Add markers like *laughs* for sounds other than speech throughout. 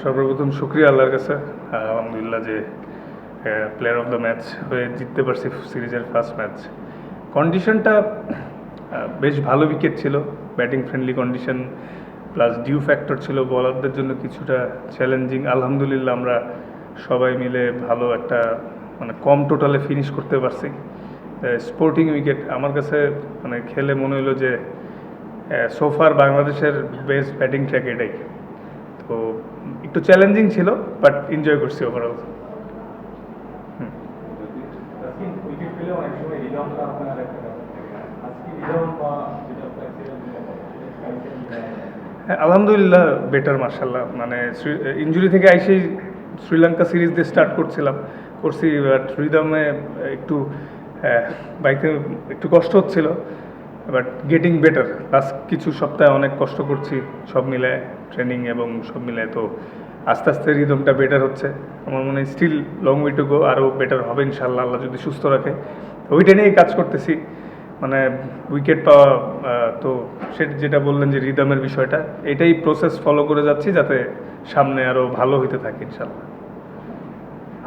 সর্বপ্রথম শুক্রিয়া আল্লাহর কাছে। আলহামদুলিল্লাহ যে প্লেয়ার অফ দ্য ম্যাচ হয়ে জিততে পারছি সিরিজের ফার্স্ট ম্যাচ কন্ডিশনটা বেশ ভালো উইকেট ছিল। Batting friendly condition plus dew factor ছিল। বলারদের জন্য কিছুটা চ্যালেঞ্জিং আলহামদুলিল্লাহ আমরা সবাই মিলে ভালো একটা মানে কম টোটালে ফিনিশ করতে পারছি। স্পোর্টিং উইকেট আমার কাছে মানে খেলে মনে হলো যে সোফার বাংলাদেশের বেস্ট ব্যাটিং ট্র্যাক এটাই। তো একটু চ্যালেঞ্জিং ছিল বাট এনজয় করছি ওভারঅল হ্যাঁ আলহামদুলিল্লাহ বেটার মার্শাল্লাহ মানে ইঞ্জুরি থেকে আইসেই শ্রীলঙ্কা সিরিজ দিয়ে স্টার্ট করছিলাম। করছি বাট রিদমে একটু আহ, বাইকে একটু কষ্ট হচ্ছিল বাট গেটিং বেটার লাস্ট কিছু সপ্তাহে অনেক কষ্ট করছি সব মিলে ট্রেনিং এবং সব মিলে তো আস্তে আস্তে রিদমটা বেটার হচ্ছে। আমার মনে হয় still long way to go আরও বেটার হবে ইনশাল্লাহ আল্লাহ যদি সুস্থ রাখে। ওইটা নিয়েই কাজ করতেছি। মানে উইকেট পাওয়া তো সেটা যেটা বললেন যে রিদমের বিষয়টা এটাই প্রসেস ফলো করে যাচ্ছি যাতে সামনে আরও ভালো হইতে থাকে ইনশাল্লাহ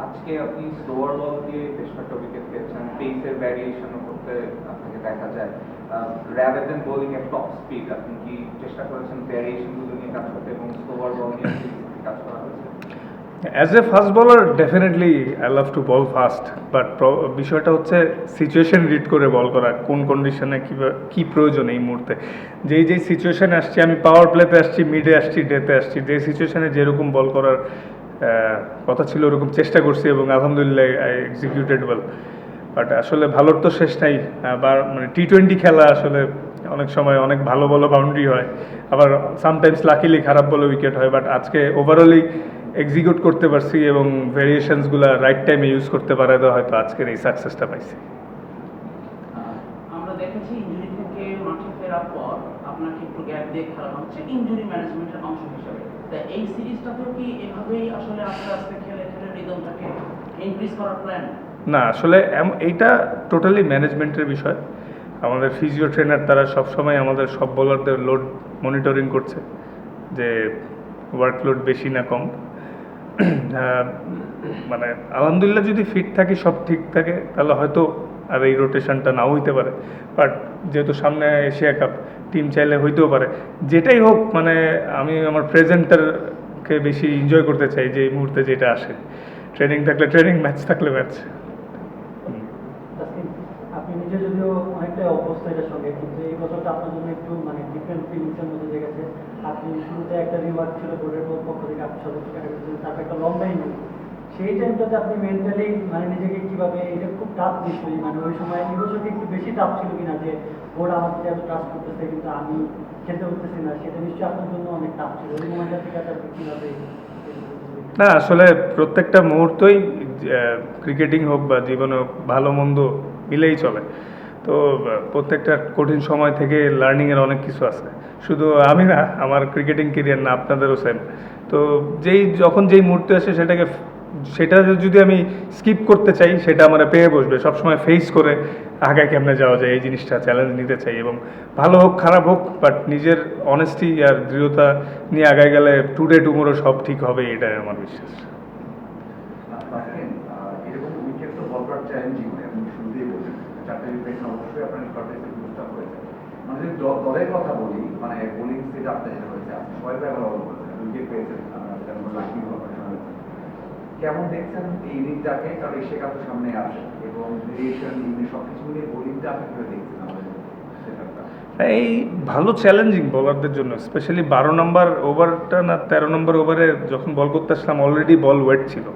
আজকে আপনি স্লোয়ার বল দিয়ে বেশ কয়েকটা উইকেট পেয়েছেন পেসের ভ্যারিয়েশনও করতে আপনাকে দেখা যায়। র্যাদার দেন বোলিং এর টপ স্পিড আপনি কি চেষ্টা করেছেন ভ্যারিয়েশনগুলো নিয়ে কাজ করতে এবং স্লোয়ার বল নিয়ে কাজ করা হয়েছে? As a fast bowler definitely I love to bowl fast but বিষয়টা হচ্ছে সিচুয়েশন রিড করে বল করা, কোন কন্ডিশনে কী কী প্রয়োজন এই মুহূর্তে। যেই যেই সিচুয়েশনে আসছি, আমি পাওয়ার প্লেতে আসছি মিডে আসছি ডেতে আসছি যে সিচুয়েশানে যেরকম বল করার কথা ছিল ওরকম চেষ্টা করছি এবং আলহামদুলিল্লাহ আই এক্সিকিউটেড ওয়েল বাট আসলে ভালোর তো শেষ নাই। আবার মানে টি টোয়েন্টি খেলা আসলে অনেক সময় অনেক ভালো ভালো বাউন্ডারি হয়। আবার সামটাইমস লাকিলি খারাপ বলে উইকেট হয়। বাট আজকে ওভারঅলি এক্সিকিউট করতে পারছি এবং ভেরিয়েশনসগুলো রাইট টাইমে ইউজ করতে পারে তো হয়তো আজকের এই সাকসেসটা পাইছি। আমরা দেখেছি ইনজুরি থেকে মাঠে ফেরার পর আপনাকে একটু গ্যাপ দিয়ে খেলানো হচ্ছে? হিসেবে তা এই সিরিজটাতেও কি এভাবেই আসলে আস্তে আস্তে খেলে খেলে রিদমটাকে ইনক্রিজ করার প্ল্যান না, আসলে এইটা টোটালি ম্যানেজমেন্টের বিষয়। আমাদের ফিজিও ট্রেনার তারা সবসময় আমাদের সব বোলারদের লোড মনিটরিং করছে, যে ওয়ার্কলোড বেশি না কম। *clears throat* মানে আলহামদুলিল্লাহ যদি ফিট থাকি, সব ঠিক থাকে, তাহলে হয়তো আর এই রোটেশনটা নাও হইতে পারে। বাট যেহেতু সামনে এশিয়া কাপ টিম চাইলে হইতেও পারে। যেটাই হোক মানে আমি আমার প্রেজেন্টারকে বেশি এনজয় করতে চাই যে এই মুহূর্তে যেটা আসে। ট্রেনিং থাকলে ট্রেনিং ম্যাচ থাকলে ম্যাচ আপনি নিজে যদিও অভ্যস্ত এটার সঙ্গে, কিন্তু এই বছরটা আপনার জন্য একটু মানে ডিফারেন্ট গেছে। আপনি শুরুতে একটা রিমার্ক ছিল বোর্ডের পক্ষ থেকে, আপনি ছিলেন তারপর একটা সেই টাইমটাতে আপনি মেন্টালি মানে নিজেকে কীভাবে, এটা খুব টাফ নিশ্চয়ই মানে ওই সময় এই বছর একটু বেশি টাফ ছিল কিনা যে আমার প্রতি এত ট্রাস্ট করতেছে, কিন্তু আমি খেলতে পারতেছি না, সেটা নিশ্চয়ই আপনার জন্য অনেক টাফ ছিল। ওই সময়টা থেকে আপনি কীভাবে না, আসলে প্রত্যেকটা মুহূর্তই ক্রিকেটিং হোক বা জীবনে হোক, ভালো মন্দ মিলেই চলে। তো, প্রত্যেকটা কঠিন সময় থেকে লার্নিংয়ের অনেক কিছু আছে। শুধু আমি না, আমার ক্রিকেটিং কেরিয়ার না, আপনাদেরও সেম তো যেই, যখন যেই মুহূর্তে আসে, সেটাকে সেটা যদি আমি স্কিপ করতে চাই, সেটা আমার পেয়ে বসবে। সবসময় ফেস করে আগায় কেমনে যাওয়া যায়, এই জিনিসটা চ্যালেঞ্জ নিতে চাই এবং ভালো হোক, খারাপ হোক বাট নিজের অনেস্টি আর দৃঢ়তা নিয়ে আগায় গেলে টুডে টুমোরো সব ঠিক হবে, এটাই আমার বিশ্বাস। মানে কথা বলি মানে বলছেন উইকেট পেয়েছেন আপনার যেটা আমরা লাকি হওয়ার সময় কেমন দেখছেন এই ইনিংসটাকে কারণ এশিয়া কাপ সামনে আসে। এবং ভেরিয়েশন ইনিংস সব কিছু মিলিয়ে বোলিংটা আপনি কীভাবে দেখছেন এই ভালো চ্যালেঞ্জিং বলারদের জন্য স্পেশালি বারো নম্বর ওভারটা না, তেরো নম্বর ওভারে যখন বল করতে আসলাম অলরেডি বল ওয়েট ছিল।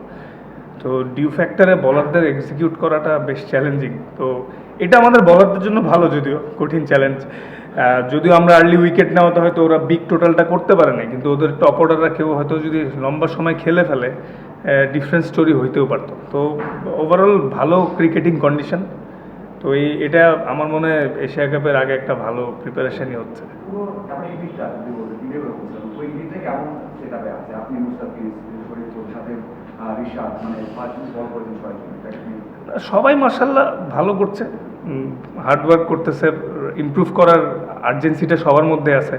তো ডিউ ফ্যাক্টরে বলারদের এক্সিকিউট করাটা বেশ চ্যালেঞ্জিং তো এটা আমাদের বলারদের জন্য ভালো, যদিও কঠিন চ্যালেঞ্জ যদিও আমরা আর্লি উইকেট নেওয়া নেওয়াতে হয়তো ওরা বিগ টোটালটা করতে পারে না কিন্তু ওদের টপ অর্ডাররা কেউ হয়তো যদি লম্বা সময় খেলে ফেলে ডিফারেন্ট স্টোরি হইতেও পারতো। তো ওভারঅল ভালো ক্রিকেটিং কন্ডিশন তো এই এটা আমার মনে হয় এশিয়া কাপের আগে একটা ভালো প্রিপারেশনই হচ্ছে। মানে সবাই মার্শাল্লাহ ভালো করছে। হার্ডওয়ার্ক করতেছে। ইমপ্রুভ করার আর্জেন্সিটা সবার মধ্যে আছে।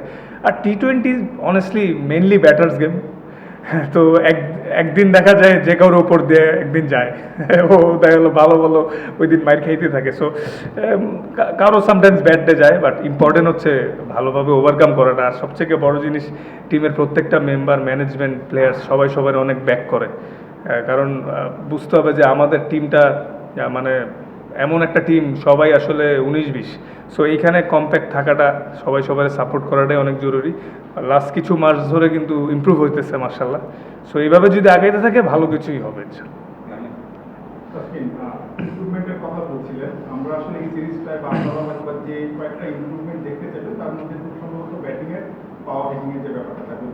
আর T twenty honestly mainly batters game তো এক, একদিন দেখা যায় যে কারোর ওপর দিয়ে একদিন যায়। ও দেখা গেলো ভালো ভালো ওই দিন মাইর খাইতে থাকে। সো কারও সামটাইমস ব্যাট ডে যায় বাট ইম্পর্টেন্ট হচ্ছে ভালোভাবে ওভারকাম করাটা। আর সবথেকে বড় জিনিস টিমের প্রত্যেকটা মেম্বার ম্যানেজমেন্ট প্লেয়ার সবাই সবার অনেক ব্যাক করে। কারণ বুঝতে হবে যে আমাদের টিমটা মানে এমন একটা টিম সবাই আসলে উনিশ বিশ। সো এইখানে কম্প্যাক্ট থাকাটা সবাই সবাই সাপোর্ট করাটাই অনেক জরুরি। লাস্ট কিছু মাস ধরে কিন্তু ইমপ্রুভ হইতেছে মার্শাল্লাহ সো এইভাবে যদি আগাইতে থাকে, ভালো কিছুই হবে কথা বলছিলেন। আমরা আসলে এই সিরিজটায় বা যে কয়েকটা সম্ভবত পাওয়ার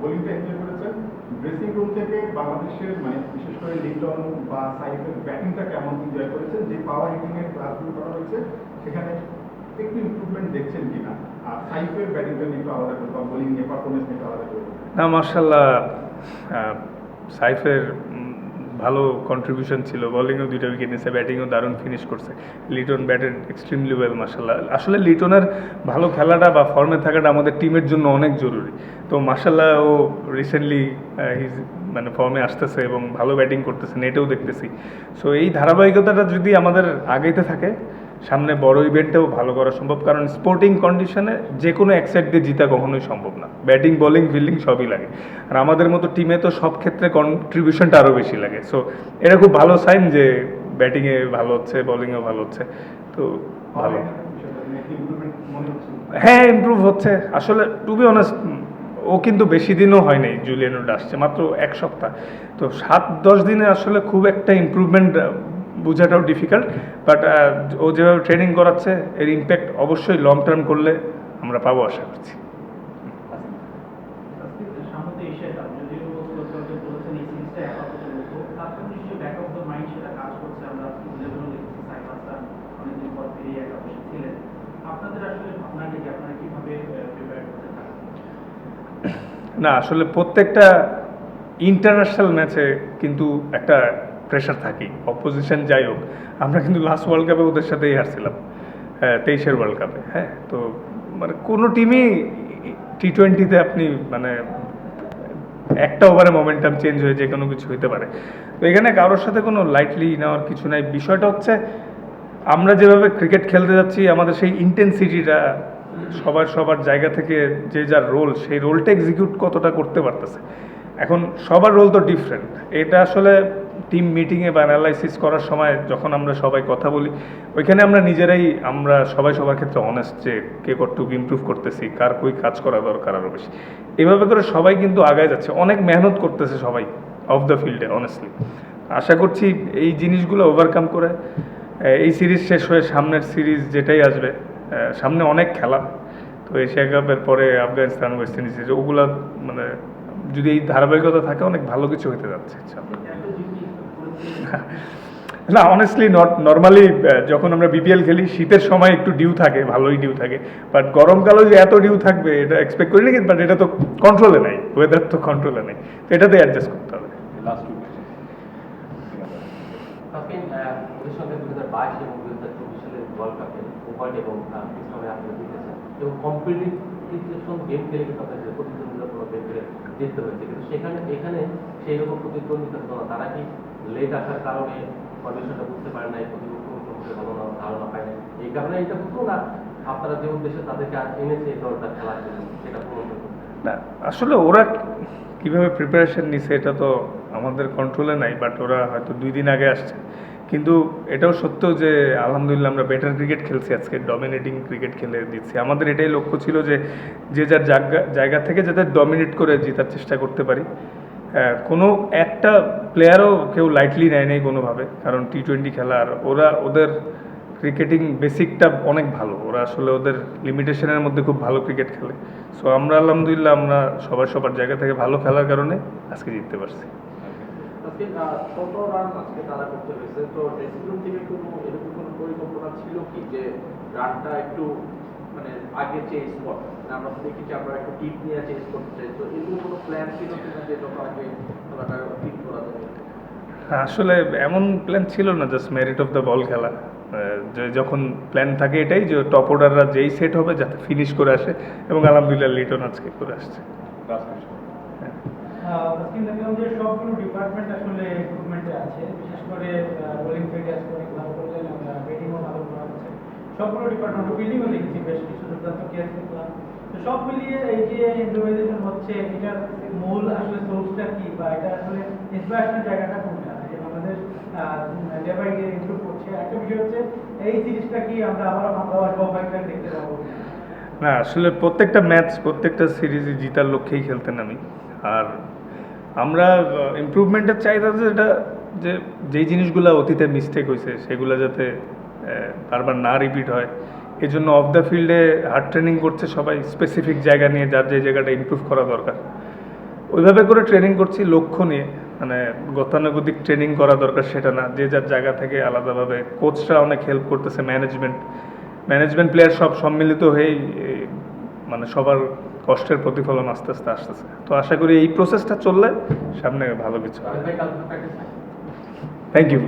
বোলিংটা এনজয় রুম থেকে বাংলাদেশের মানে বিশেষ করে লিটন বা সাইফের ব্যাটিংটা কেমন এনজয় করেছেন? যে পাওয়ার এর করা হয়েছে, সেখানে একটু ইমপ্রুভমেন্ট দেখছেন কিনা? আর সাইফের ব্যাটিংটা নিয়ে একটু আলাদা করে, বা বোলিং নিয়ে পারফরমেন্স নিয়ে আলাদা করে। বলুন। না মার্শাল্লাহ সাইফের ভালো কন্ট্রিবিউশন ছিল। বোলিংও দুইটা উইকেট নিয়েছে ব্যাটিংও দারুণ ফিনিশ করছে। লিটন ব্যাটেড এক্সট্রিমলি ওয়েল মার্শাল্লাহ আসলে লিটনের ভালো খেলাটা বা ফর্মে থাকাটা আমাদের টিমের জন্য অনেক জরুরি। তো মার্শাল্লাহ ও রিসেন্টলি মানে ফর্মে আসতেছে এবং ভালো ব্যাটিং করতেছে নেটেও দেখতেছি। সো এই ধারাবাহিকতাটা যদি আমাদের আগাইতে থাকে সামনে বড় ইভেন্টেও ভালো করা সম্ভব। কারণ স্পোর্টিং কন্ডিশনে যে কোনো এক সাইড দিয়ে জিতা কখনোই সম্ভব না। ব্যাটিং বোলিং ফিল্ডিং সবই লাগে। আর আমাদের মতো টিমে তো সব ক্ষেত্রে কন্ট্রিবিউশনটা আরও বেশি লাগে। সো এটা খুব ভালো সাইন যে ব্যাটিংয়ে ভালো হচ্ছে বোলিংয়েও ভালো হচ্ছে। তো ভালো। হ্যাঁ ইমপ্রুভ হচ্ছে। আসলে টু বি অনেস্ট ও কিন্তু বেশি দিনও হয়নি জুলিয়ান উড আসছে, মাত্র এক সপ্তাহ। তো সাত, দশ দিনে আসলে খুব একটা ইম্প্রুভমেন্ট বোঝাটাও ডিফিকাল্ট বাট ও যেভাবে ট্রেনিং করাচ্ছে, এর ইম্প্যাক্ট অবশ্যই লং টার্ম করলে আমরা পাবো আশা করছি সামনে এশিয়া কাপ যদিও কোচকে বলেছেন এই সিরিজটা আপাতত লক্ষ্য তারপর নিশ্চয়ই ব্যাক অফ দ্য মাইন্ড সেটা কাজ করছে আমরা লেভেলও দেখছি সাইফ হাসান অনেকদিন পর ফিরে একা বসে ছিলেন আপনাদের আসলে ভাবনাটা কি আপনারা কীভাবে প্রিপেয়ার করতে থাকেন না, আসলে প্রত্যেকটা ইন্টারন্যাশনাল ম্যাচে কিন্তু একটা প্রেশার থাকেই অপোজিশন যাই হোক, আমরা কিন্তু লাস্ট ওয়ার্ল্ড কাপে ওদের সাথেই হারছিলাম হ্যাঁ তেইশের ওয়ার্ল্ড কাপে হ্যাঁ তো মানে কোনো টিমই টি টোয়েন্টিতে আপনি মানে একটা ওভারে মোমেন্টাম চেঞ্জ হয়ে যে কোনো কিছু হইতে পারে। তো এখানে কারোর সাথে কোনো লাইটলি নেওয়ার কিছু নাই। বিষয়টা হচ্ছে, আমরা যেভাবে ক্রিকেট খেলতে যাচ্ছি, আমাদের সেই ইন্টেন্সিটিটা সবার সবার জায়গা থেকে যে যার রোল সেই রোলটা এক্সিকিউট কতটা করতে পারতেছে। এখন সবার রোল তো ডিফারেন্ট এটা আসলে টিম মিটিংয়ে বা অ্যানালাইসিস করার সময় যখন আমরা সবাই কথা বলি, ওইখানে আমরা নিজেরাই, আমরা সবাই সবার ক্ষেত্রে অনেস্ট যে কে কতটুকু ইমপ্রুভ করতেছি, কার কই কাজ করা দরকার আরও বেশি। এভাবে করে সবাই কিন্তু আগায় যাচ্ছে। অনেক মেহনত করতেছে সবাই অফ দ্য ফিল্ডে অনেস্টলি আশা করছি এই জিনিসগুলো ওভারকাম করে, এই সিরিজ শেষ হয়ে সামনের সিরিজ যেটাই আসবে সামনে অনেক খেলা। তো এশিয়া কাপের পরে আফগানিস্তান, ওয়েস্ট ইন্ডিজ ওগুলো মানে যদি এই ধারাবাহিকতা থাকে, অনেক ভালো কিছু হতে যাচ্ছে *laughs* না অনেস্টলি নর্মালি যখন আমরা বিপিএল খেলি, শীতের সময় একটু ডিউ থাকে, ভালোই ডিউ থাকে। বাট গরমকালেও যে এত ডিউ থাকবে, এটা এক্সপেক্ট করিনি বাট এটা তো কন্ট্রোলে নাই ওয়েদার তো কন্ট্রোলে নেই। তো এটাতে অ্যাডজাস্ট করতে হবে লাস্ট টু তাসকিন আহ, ওদের সঙ্গে দুই হাজার বাইশ এবং দুই হাজার চব্বিশ সালের ওয়ার্ল্ড কাপে উভয় এবং গেম খেলে গেম খেলে জিততে হয়েছে। কিন্তু সেখানে, এখানে সেই রকম প্রতিদ্বন্দ্বিতা না তারা কি লেট আসার কারণে বুঝতে পারে নাই, প্রতিপক্ষ ধারণা পায় নাই? এই কারণে এটা হতো না, আপনারা যে উদ্দেশ্যে তাদেরকে এনেছে এই দলটা খেলার জন্য, সেটা পূরণ না। আসলে ওরা কীভাবে প্রিপারেশন নিছে এটা তো আমাদের কন্ট্রোলে নাই বাট ওরা হয়তো দুই দিন আগে আসছে। কিন্তু এটাও সত্য যে, আলহামদুলিল্লাহ আমরা বেটার ক্রিকেট খেলছি আজকে ডমিনেটিং ক্রিকেট খেলে দিচ্ছি। আমাদের এটাই লক্ষ্য ছিল যে যে যার জায়গা জায়গা থেকে যাতে ডমিনেট করে জেতার চেষ্টা করতে পারি। কোনো একটা প্লেয়ারও কেউ লাইটলি নেয় নাই কোনোভাবে, কারণ টি টোয়েন্টি খেলা, আর ওরা ওদের ক্রিকেটিং বেসিকটা অনেক ভালো। ওরা আসলে ওদের লিমিটেশনের মধ্যে খুব ভালো ক্রিকেট খেলে। সো আমরা আলহামদুলিল্লাহ আমরা সবার সবার জায়গা থেকে ভালো খেলার কারণে আজকে জিততে পারছি। আজকে কত রান আজকে তারা করতে পেরেছে। তো ড্রেসিং রুম থেকে কোনো এরকম কোনো পরিকল্পনা ছিল কি যে রানটা একটু মানে আগে চেঞ্জ কর? আমরা তো দেখি যে আমরা একটু টিপ নিয়ে চেঞ্জ করতে চাই। তো এরকম কোনো প্ল্যান ছিল কিনা যে যত আগে খেলাটা ঠিক করা যাবে? আসলে এমন প্ল্যান ছিল না just merit of the ball খেলা। যে যখন প্ল্যান থাকে এটাই যে টপ অর্ডাররা যেই সেট হবে যাতে ফিনিশ করে আসে। এবং আলহামদুলিল্লাহ লিটন আজকে করে আসছে। আজকে দেখলাম যে সবগুলো ডিপার্টমেন্ট আসলে ইমপ্রুভমেন্টে আছে। বিশেষ করে বোলিং ফিল্ডে আজকে অনেক ভালো করলেন ব্যাটিংও ভালো করা হচ্ছে। সবগুলো ডিপার্টমেন্ট ফিল্ডিংও দেখেছি, বেশ কিছু দুর্দান্ত কেয়ার দেখলাম। তো সব মিলিয়ে এই যে ইম্প্রোভাইজেশন হচ্ছে, এটার মূল আসলে সোর্সটা কি বা এটা আসলে ইন্সপিরেশনের জায়গাটা কোনটা? যে Bangladesh day by day improve করছে। একটা বিষয় হচ্ছে, এই জিনিসটা কি আমরা আবার আমরা ফাইভটা দেখতে পাবো না, আসলে প্রত্যেকটা ম্যাচ প্রত্যেকটা সিরিজে জিতার লক্ষ্যেই খেলতেন আমি। আর আমরা ইমপ্রুভমেন্টের চাহিদা যেটা যে, যেই জিনিসগুলো অতীতে মিস্টেক হয়েছে সেগুলো যাতে বারবার না রিপিট হয় এই জন্য অফ দ্য ফিল্ডে হার্ড ট্রেনিং করছে সবাই স্পেসিফিক জায়গা নিয়ে যার যে জায়গাটা ইমপ্রুভ করা দরকার। ওইভাবে করে ট্রেনিং করছি লক্ষ্য নিয়ে মানে গতানুগতিক ট্রেনিং করা দরকার সেটা না, যে যার জায়গা থেকে আলাদাভাবে কোচরা অনেক হেল্প করতেছে ম্যানেজমেন্ট ম্যানেজমেন্ট প্লেয়ার সব সম্মিলিত হয়েই মানে সবার কষ্টের প্রতিফলন আস্তে আস্তে আসতেছে। তো আশা করি এই প্রসেসটা চললে সামনে ভালো কিছু থ্যাংক ইউ